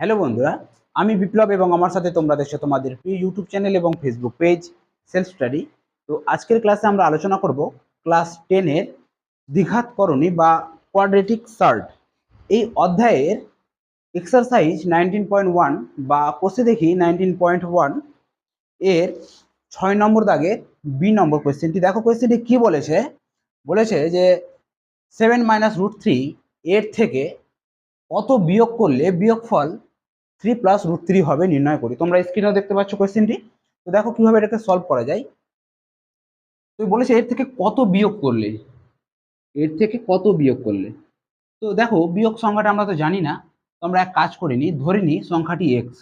Hello বন্ধুরা, আমি বিপ্লব এবং আমার সাথে তোমরা দেখছ তোমাদের প্রিয় ইউটিউব চ্যানেল এবং ফেসবুক পেজ সেলফ স্টাডি তো আজকের ক্লাসে আমরা আলোচনা করব ক্লাস টেনের দ্বিঘাতকরণী বা কোয়াড্রেটিক সার্ট এই অধ্যায়ের এক্সারসাইজ নাইনটিন পয়েন্ট ওয়ান বা কোষে দেখি নাইনটিন পয়েন্ট ওয়ানের ছয় নম্বর দাগের বি নম্বর কোয়েশ্চেনটি দেখো কোয়েশ্চেনটি কি বলেছে? বলেছে যে সেভেন মাইনাস রুট থ্রি এর থেকে কত বিয়োগ করলে বিয়োগফল থ্রি প্লাস রুট থ্রি হবে নির্ণয় করি। তোমরা স্ক্রিনেও দেখতে পাচ্ছ কোয়েশ্চেনটি তো দেখো কীভাবে এটাকে সলভ করা যায়। তো বলেছে, এর থেকে কত বিয়োগ করলে? এর থেকে কত বিয়োগ করলে? তো দেখো, বিয়োগ সংখ্যাটা আমরা তো জানি না। তো আমরা এক কাজ করে নিই, ধরে নিই সংখ্যাটি এক্স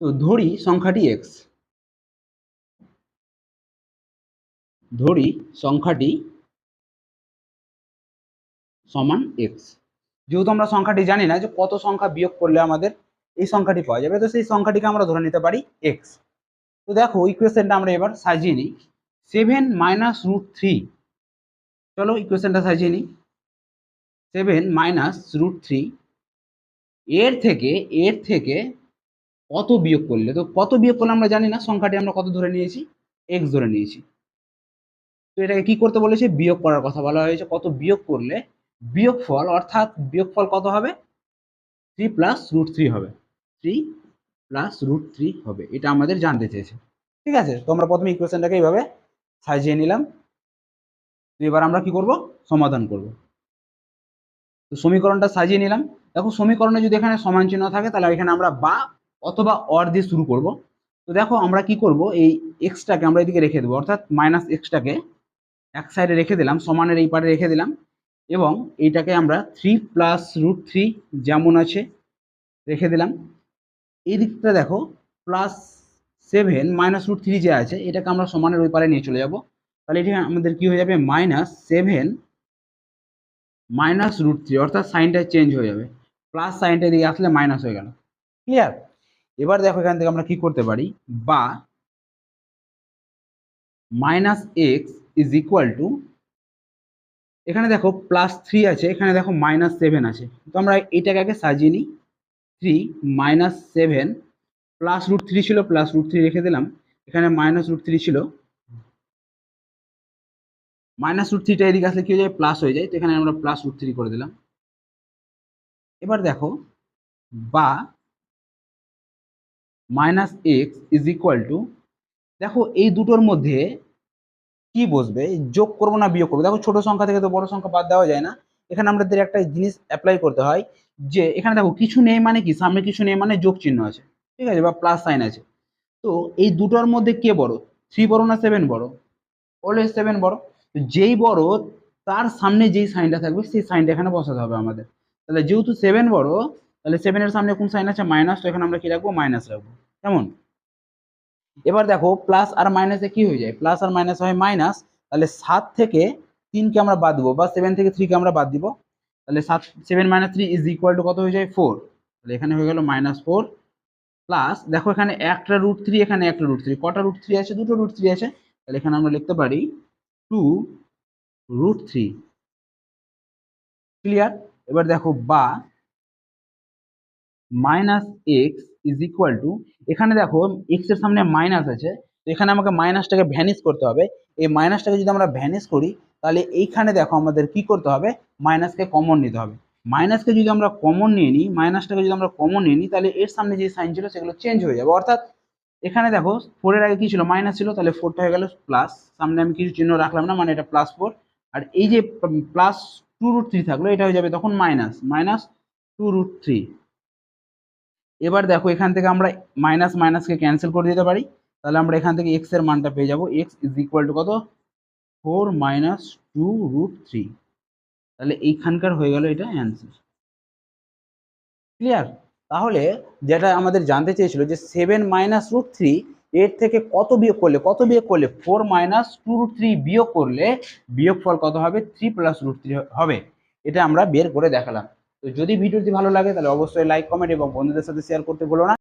তো ধরি সংখ্যাটি এক্স ধরি সংখ্যাটি সমান এক্স যেহেতু আমরা সংখ্যাটি জানি না যে কত সংখ্যা বিয়োগ করলে আমাদের এই সংখ্যাটি পাওয়া যাবে, তো সেই সংখ্যাটিকে আমরা ধরে নিতে পারি এক্স তো দেখো ইকুয়েশনটা আমরা এবার সাজিয়ে নিই। সেভেন মাইনাস রুট থ্রি চলো ইকুয়েশনটা সাজিয়ে নিই। সেভেন মাইনাস রুট থ্রি এর থেকে এর থেকে কত বিয়োগ করলে, তো কত বিয়োগ করলে আমরা জানি না, সংখ্যাটি আমরা কত ধরে নিয়েছি? এক্স ধরে নিয়েছি। তো এটাকে কি করতে বলেছে? বিয়োগ করার কথা বলা হয়েছে। কত বিয়োগ করলে? বিয়োগফল অর্থাৎ বিয়োগফল কত হবে? থ্রি প্লাস রুট থ্রি হবে। থ্রি প্লাস রুট থ্রি হবে। এটা আমাদের জানতে চেয়েছে। ঠিক আছে? তো আমরা প্রথমে ইকুয়েশনটাকে এইভাবে সাজিয়ে নিলাম। তো এবার আমরা কি করব? সমাধান করব। তো সমীকরণটা সাজিয়ে নিলাম। দেখো, সমীকরণে যদি এখানে সমান চিহ্ন থাকে, তাহলে এখানে আমরা বা অথবা অর দিয়ে শুরু করব। তো দেখো, আমরা কি করব? এই এক্সটাকে আমরা এদিকে রেখে দেবো। অর্থাৎ মাইনাস এক্সটাকে এক সাইডে রেখে দিলাম, সমানের এই পারে রেখে দিলাম এবং এইটাকে আমরা থ্রি প্লাস রুট থ্রি যেমন আছে রেখে দিলাম। এই দিকটা দেখো plus seven minus root three যে আছে, এটাকে আমরা সমানের ওই পারে নিয়ে চলে যাব। তাহলে এটি আমাদের কি হয়ে যাবে? Minus seven minus root three অর্থাৎ সাইনটা চেঞ্জ হয়ে যাবে। প্লাস সাইনটা এদিকে আসলে মাইনাস হয়ে গেল। ক্লিয়ার এবার দেখো এখান থেকে আমরা কি করতে পারি? বা minus x is equal to এখানে দেখো প্লাস থ্রি আছে, এখানে দেখো মাইনাস সেভেন আছে। তো আমরা এইটাকে আগে সাজিয়ে নিই। Three minus seven plus root three ছিল প্লাস রুট থ্রি রেখে দিলাম। এখানে মাইনাস রুট থ্রি ছিল। মাইনাস রুট থ্রিটা এদিকে আসলে কি হয়ে যায়? প্লাস হয়ে যায়। তো এখানে আমরা প্লাস রুট থ্রি করে দিলাম। এবার দেখো, বা minus x is equal to দেখো এই দুটোর মধ্যে কি বসবে? যোগ করব না বিয়োগ করব? দেখো ছোট সংখ্যা থেকে তো বড় সংখ্যা বাদ দেওয়া যায় না। এখানে আমাদের একটা জিনিস অ্যাপ্লাই করতে হয় যে, এখানে দেখো কিছু নেই মানে কি? সামনে কিছু নেই মানে যোগ চিহ্ন আছে। ঠিক আছে? বা প্লাস সাইন আছে। তো এই দুটোর মধ্যে কে বড়? থ্রি বড় না সেভেন বড়? অলওয়েজ সেভেন বড়। তো যেই বড়, তার সামনে যেই সাইনটা থাকবে, সেই সাইনটা এখানে বসাতে হবে আমাদের। তাহলে যেহেতু সেভেন বড়, তাহলে সেভেনের সামনে কোন সাইন আছে? মাইনাস তো এখানে আমরা কি রাখব? মাইনাস রাখব। কেমন? এবার দেখো প্লাস আর মাইনাসে কি হয়ে যায়? প্লাস আর মাইনাস হয় মাইনাস তাহলে সাত থেকে তিনকে আমরা বাদ দেবো বা সেভেন থেকে থ্রিকে আমরা বাদ দিব। তাহলে সাত seven minus three is equal to কত হয়ে যায়? ফোর তাহলে এখানে হয়ে গেল মাইনাস ফোর প্লাস দেখো এখানে একটা রুট থ্রি এখানে একটা রুট থ্রি কটা রুট থ্রি আছে? দুটো রুট থ্রি আছে। তাহলে এখানে আমরা লিখতে পারি টু রুট থ্রি ক্লিয়ার এবার দেখো বা minus x is equal to এখানে দেখো এক্সের সামনে মাইনাস আছে, তো এখানে আমাকে মাইনাসটাকে ভ্যানিশ করতে হবে। এই মাইনাসটাকে যদি আমরা ভ্যানিশ করি, তাহলে এইখানে দেখো আমাদের কি করতে হবে? মাইনাসকে কমন নিতে হবে। মাইনাসকে যদি আমরা কমন নিয়ে নিই মাইনাসটাকে যদি আমরা কমন নিয়ে নিই, তাহলে এর সামনে যে সাইন ছিল, সেগুলো চেঞ্জ হয়ে যাবে। অর্থাৎ, এখানে দেখো ফোরের আগে কি ছিল? মাইনাস ছিল, তাহলে ফোরটা হয়ে গেল প্লাস সামনে আমি কিছু চিহ্ন রাখলাম না মানে এটা প্লাস ফোর আর এই যে প্লাস টু রুট থ্রি থাকল, এটা হয়ে যাবে তখন minus minus two root three এবার দেখো এখান থেকে আমরা মাইনাস মাইনাসকে ক্যান্সেল করে দিতে পারি। তাহলে আমরা এখান থেকে এক্সের মানটা পেয়ে যাব। এক্স ইজ ইকুয়াল টু কত? Four minus two root three তাহলে এইখানকার হয়ে গেল এটা অ্যান্সার ক্লিয়ার তাহলে যেটা আমাদের জানতে চেয়েছিল যে সেভেন মাইনাস রুট থ্রি এর থেকে কত বিয়োগ করলে, কত বিয়োগ করলে? Four minus two root three বিয়োগ করলে বিয়োগফল কত হবে? থ্রি প্লাস রুট থ্রি হবে। এটা আমরা বের করে দেখালাম। তো যদি ভিডিওটি ভালো লাগে, তাহলে অবশ্যই লাইক কমেন্ট এবং বন্ধুদের সাথে শেয়ার করতে ভুলো না।